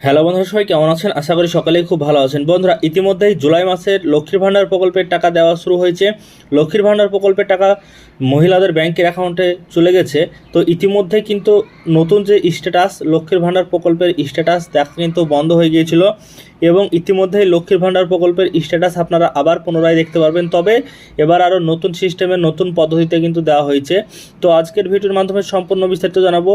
Hello বন্ধুরা, সবাই কেমন আছেন? আশা করি সকালেই খুব ভালো আছেন। বন্ধুরা, ইতিমধ্যেই জুলাই মাসের লক্ষ্মীর ভাণ্ডার প্রকল্পের টাকা দেওয়া শুরু হয়েছে। লক্ষ্মীর ভাণ্ডার প্রকল্পের টাকা মহিলাদের ব্যাংকের অ্যাকাউন্টে চলে গেছে। তো ইতিমধ্যে কিন্তু নতুন যে স্ট্যাটাস লক্ষ্মীর ভাণ্ডার প্রকল্পের স্ট্যাটাস দেখা কিন্তু বন্ধ হয়ে গিয়েছিল এবং ইতিমধ্যেই লক্ষ্মীর ভাণ্ডার প্রকল্পের স্ট্যাটাস আপনারা আবার পুনরায় দেখতে পারবেন। তবে এবার আরও নতুন সিস্টেমে নতুন পদ্ধতিতে কিন্তু দেওয়া হয়েছে। তো আজকের ভিডিওর মাধ্যমে সম্পূর্ণ বিস্তারিত জানাব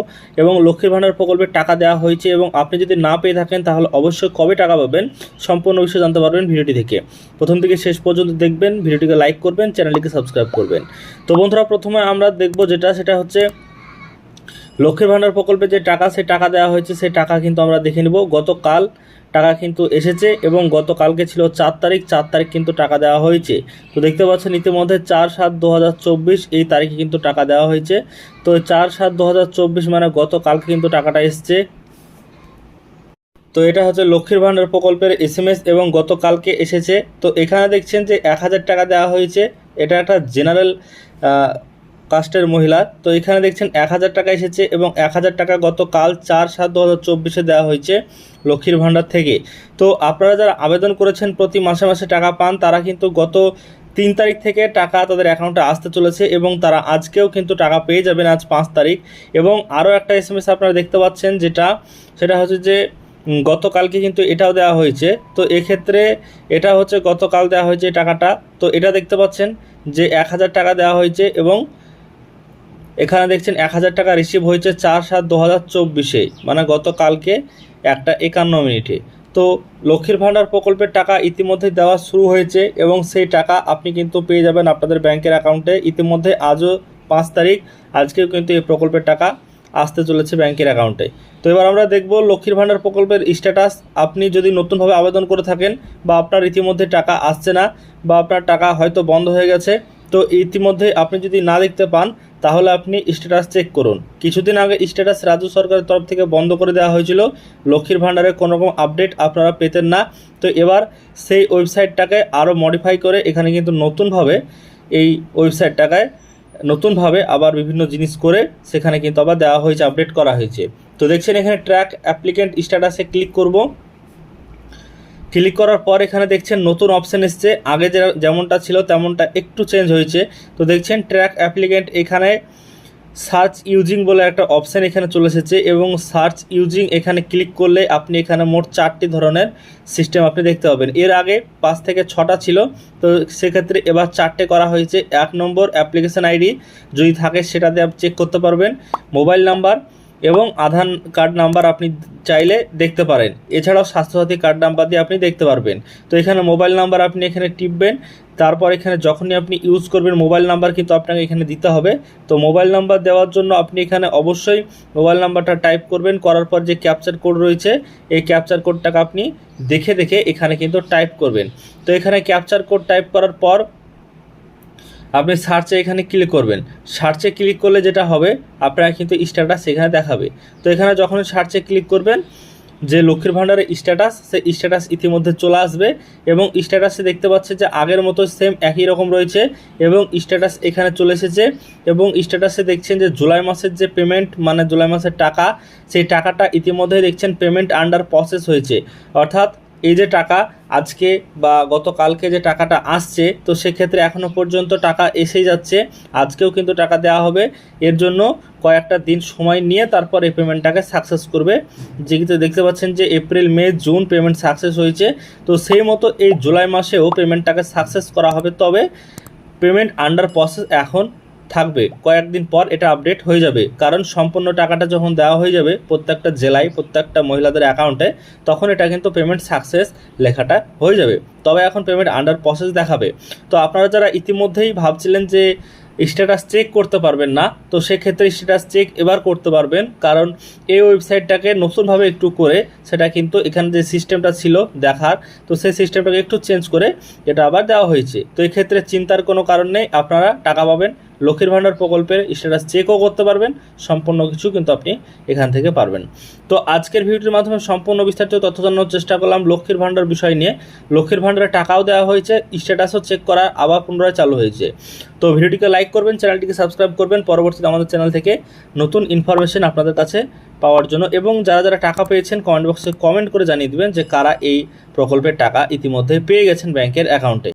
এবং লক্ষ্মীর ভাণ্ডার প্রকল্পের টাকা দেওয়া হয়েছে এবং আপনি যদি না পেয়ে থাকেন তাহলে অবশ্যই কবে টাকা পাবেন সম্পূর্ণ বিষয়ে জানতে পারবেন ভিডিওটি থেকে প্রথম থেকে শেষ পর্যন্ত দেখবেন, ভিডিওটিকে লাইক করবেন চ্যানেলটিকে সাবস্ক্রাইব করবেন। তো বন্ধুরা, প্রথমে আমরা দেখব যেটা, সেটা হচ্ছে লক্ষ্মীর ভাণ্ডার প্রকল্পে যে টাকা, সে টাকা দেওয়া হয়েছে সেই টাকা কিন্তু আমরা দেখে নেব। গতকাল টাকা কিন্তু এসেছে এবং গতকালকে ছিল চার তারিখ চার তারিখ কিন্তু টাকা দেওয়া হয়েছে। তো দেখতে পাচ্ছেন ইতিমধ্যে চার সাত দু এই তারিখে কিন্তু টাকা দেওয়া হয়েছে। তো চার সাত দু মানে গতকালকে কিন্তু টাকাটা এসছে। তো এটা হচ্ছে লক্ষ্মীর ভাণ্ডার প্রকল্পের এস এম এস এবং গতকালকে এসেছে। তো এখানে দেখছেন যে এক হাজার টাকা দেওয়া হয়েছে। এটা একটা জেনারেল কাস্টের মহিলা। তো এখানে দেখছেন এক হাজার টাকা এসেছে এবং এক হাজার টাকা গতকাল চার সাত দু হাজার চব্বিশে দেওয়া হয়েছে লক্ষ্মীর ভাণ্ডার থেকে। তো আপনারা যারা আবেদন করেছেন প্রতি মাসে মাসে টাকা পান, তারা কিন্তু গত তিন তারিখ থেকে টাকা তাদের অ্যাকাউন্টে আসতে চলেছে এবং তারা আজকেও কিন্তু টাকা পেয়ে যাবেন আজ পাঁচ তারিখ। এবং আরও একটা এস এম এস আপনারা দেখতে পাচ্ছেন যেটা, সেটা হচ্ছে যে গতকালকে কিন্তু এটাও দেওয়া হয়েছে। তো এক্ষেত্রে এটা হচ্ছে গতকাল দেওয়া হয়েছে টাকাটা। তো এটা দেখতে পাচ্ছেন যে এক হাজার টাকা দেওয়া হয়েছে এবং এখানে দেখছেন এক হাজার টাকা রিসিভ হয়েছে চার সাত দু হাজার চব্বিশে মানে গতকালকে একটা একান্ন মিনিটে। তো লক্ষ্মীর ভাণ্ডার প্রকল্পের টাকা ইতিমধ্যে দেওয়া শুরু হয়েছে এবং সেই টাকা আপনি কিন্তু পেয়ে যাবেন আপনাদের ব্যাংকের অ্যাকাউন্টে। ইতিমধ্যে আজও পাঁচ তারিখ, আজকেও কিন্তু এই প্রকল্পের টাকা আসতে চলেছে ব্যাংকের অ্যাকাউন্টে। তো এবার আমরা দেখব লক্ষ্মীর ভাণ্ডার প্রকল্পের স্ট্যাটাস আপনি যদি নতুনভাবে আবেদন করে থাকেন বা আপনার ইতিমধ্যে টাকা আসছে না বা আপনার টাকা হয়তো বন্ধ হয়ে গেছে, তো ইতিমধ্যে আপনি যদি না দেখতে পান তাহলে আপনি স্ট্যাটাস চেক করুন। কিছুদিন আগে স্ট্যাটাস রাজ্য সরকারের তরফ থেকে বন্ধ করে দেওয়া হয়েছিল। লক্ষ্মীর ভাণ্ডারের কোনো রকম আপডেট আপনারা পেতেন না। তো এবার সেই ওয়েবসাইটটাকে আরও মডিফাই করে এখানে কিন্তু নতুনভাবে এই ওয়েবসাইটটাকে নতুনভাবে আবার বিভিন্ন জিনিস করে সেখানে কিন্তু আবার দেওয়া হয়েছে আপডেট করা হয়েছে। তো দেখছেন এখানে ট্র্যাক অ্যাপ্লিকেন্ট স্ট্যাটাসে ক্লিক করব। ক্লিক করার পর এখানে দেখছেন নতুন অপশান এসছে। আগে যেমনটা ছিল তেমনটা একটু চেঞ্জ হয়েছে। তো দেখছেন ট্র্যাক অ্যাপ্লিকেন্ট এখানে সার্চ ইউজিং বলে একটা অপশান এখানে চলে এসেছে এবং সার্চ ইউজিং এখানে ক্লিক করলে আপনি এখানে মোট চারটি ধরনের সিস্টেম আপনি দেখতে পাবেন। এর আগে পাঁচ থেকে ছটা ছিল, তো সেক্ষেত্রে এবার চারটে করা হয়েছে। এক নম্বর অ্যাপ্লিকেশন আইডি যদি থাকে সেটা দিয়ে আপনি চেক করতে পারবেন। মোবাইল নাম্বার এবং আধার কার্ড নাম্বার আপনি চাইলে দেখতে পারেন। এছাড়াও স্বাস্থ্যসাথী কার্ড নাম্বার দিয়ে আপনি দেখতে পারবেন। তো এখানে মোবাইল নাম্বার আপনি এখানে টিপবেন। তারপর এখানে যখনই আপনি ইউজ করবেন মোবাইল নাম্বার কিন্তু আপনাকে এখানে দিতে হবে। তো মোবাইল নাম্বার দেওয়ার জন্য আপনি এখানে অবশ্যই মোবাইল নাম্বারটা টাইপ করবেন। করার পর যে ক্যাপচার কোড রয়েছে, এই ক্যাপচার কোডটাকে আপনি দেখে দেখে এখানে কিন্তু টাইপ করবেন। তো এখানে ক্যাপচার কোড টাইপ করার পর আপনি সার্চে এখানে ক্লিক করবেন। সার্চে ক্লিক করলে যেটা হবে, আপনারা কিন্তু স্ট্যাটাস এখানে দেখাবে। তো এখানে যখন সার্চে ক্লিক করবেন, যে লক্ষ্মীর ভাণ্ডারের স্ট্যাটাস সেই স্ট্যাটাস ইতিমধ্যে চলে আসবে এবং স্ট্যাটাসে দেখতে পাচ্ছে যে আগের মতো সেম একই রকম রয়েছে এবং স্ট্যাটাস এখানে চলে এসেছে এবং স্ট্যাটাসে দেখছেন যে জুলাই মাসের যে পেমেন্ট মানে জুলাই মাসের টাকা, সেই টাকাটা ইতিমধ্যে দেখছেন পেমেন্ট আন্ডার প্রসেস হয়েছে। অর্থাৎ এই যে টাকা আজকে বা গতকালকে যে টাকাটা আসছে, তো সেক্ষেত্রে এখনও পর্যন্ত টাকা এসেই যাচ্ছে। আজকেও কিন্তু টাকা দেওয়া হবে। এর জন্য কয়েকটা দিন সময় নিয়ে তারপর এই পেমেন্টটাকে সাকসেস করবে। যেটিতে দেখতে পাচ্ছেন যে April May June payment success হয়েছে। তো সেই মতো এই জুলাই মাসেও পেমেন্টটাকে সাকসেস করা হবে। তবে পেমেন্ট আন্ডার প্রসেস এখন থাকবে। কয়েকদিন পর এটা আপডেট হয়ে যাবে। কারণ সম্পূর্ণ টাকাটা যখন দেওয়া হয়ে যাবে প্রত্যেকটা জেলায়, প্রত্যেকটা মহিলাদের অ্যাকাউন্টে তখন এটা কিন্তু পেমেন্ট সাকসেস লেখাটা হয়ে যাবে। তবে এখন পেমেন্ট আন্ডার প্রসেস দেখাবে। তো আপনারা যারা ইতিমধ্যেই ভাবছিলেন যে স্ট্যাটাস চেক করতে পারবেন না, তো সেক্ষেত্রে স্ট্যাটাস চেক এবার করতে পারবেন। কারণ এই ওয়েবসাইটটাকে নতুনভাবে একটু করে সেটা কিন্তু এখানে যে সিস্টেমটা ছিল দেখার, তো সেই সিস্টেমটাকে একটু চেঞ্জ করে এটা আবার দেওয়া হয়েছে। তো এক্ষেত্রে চিন্তার কোনো কারণ নেই, আপনারা টাকা পাবেন। লক্ষ্মীর ভাণ্ডার প্রকল্পের স্ট্যাটাস চেকও করতে পারবেন। সম্পূর্ণ কিছু কিন্তু আপনি এখান থেকে পারবেন। তো আজকের ভিডিওটির মাধ্যমে সম্পূর্ণ বিস্তারিত তথ্য জানানোর চেষ্টা করলাম লক্ষ্মীর ভাণ্ডার বিষয় নিয়ে। লক্ষ্মীর ভাণ্ডারে টাকাও দেওয়া হয়েছে স্ট্যাটাসও চেক করা আবার পুনরায় চালু হয়েছে। তো ভিডিওটিকে লাইক করবেন চ্যানেলটিকে সাবস্ক্রাইব করবেন। পরবর্তীতে আমাদের চ্যানেল থেকে নতুন ইনফরমেশন আপনাদের কাছে পাওয়ার জন্য এবং যারা যারা টাকা পেয়েছেন কমেন্ট বক্সে কমেন্ট করে জানিয়ে দেবেন যে কারা এই প্রকল্পের টাকা ইতিমধ্যে পেয়ে গেছেন ব্যাংকের অ্যাকাউন্টে